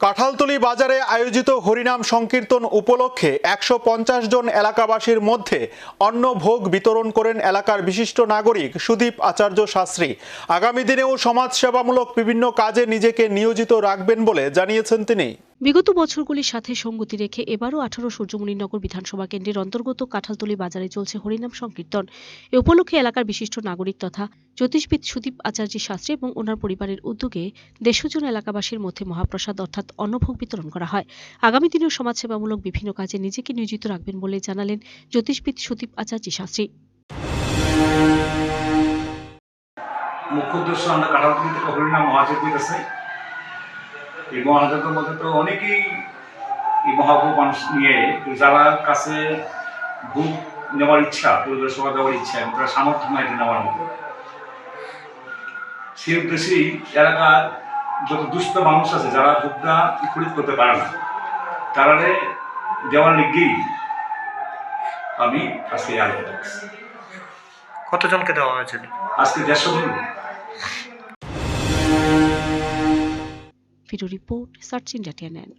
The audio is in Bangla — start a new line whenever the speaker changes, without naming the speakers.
কাঁঠালতলি বাজারে আয়োজিত হরিনাম সংকীর্তন উপলক্ষে একশো পঞ্চাশ জন এলাকাবাসীর মধ্যে অন্ন ভোগ বিতরণ করেন এলাকার বিশিষ্ট নাগরিক সুদীপ আচার্য শাস্ত্রী। আগামী দিনেও সমাজসেবামূলক বিভিন্ন কাজে নিজেকে নিয়োজিত রাখবেন বলে জানিয়েছেন তিনি।
বিগত বছরগুলির সাথে সঙ্গতি রেখে এবারও আঠারো সূর্যমণিনগর বিধানসভা কেন্দ্রের অন্তর্গত কাঁঠালতলি বাজারে চলছে হরিনাম সংকীর্তন। এ উপলক্ষে এলাকার বিশিষ্ট নাগরিক তথা জ্যোতিষবিদ সুদীপ আচার্য শাস্ত্রী এবং ওনার পরিবারের উদ্যোগে দেশজন এলাকাবাসীর মধ্যে মহাপ্রসাদ অর্থাৎ অন্নভোগ বিতরণ করা হয়। আগামী দিনেও সমাজসেবামূলক বিভিন্ন কাজে নিজেকে নিয়োজিত রাখবেন বলে জানালেন জ্যোতিষবিদ সুদীপ আচার্য শাস্ত্রী।
মুখ্য উদ্দেশ্য আমরা কাটালতুলি থেকে হরিনাম মহাযজ্ঞ হইতেছে এই মহাযজ্ঞের মধ্যে তো অনেকেই এই মহাভোগ মানুষ নিয়ে যারা কাছে ভোগ নেওয়ার ইচ্ছা পরিবারের সভা দেওয়ার ইচ্ছা এবং তারা সামর্থ্য নাই এটা নেওয়ার মতো। সেই উদ্দেশ্যেই এলাকার যত দুস্থ মানুষ আছে যারা ভোগটা খরিদ করতে পারে না তারারে দেওয়ার লিগেই আমি আজকে করছি।
কতজনকে দেওয়া হয়েছিল
আজকে দেড়শো জন।
Report search India TNN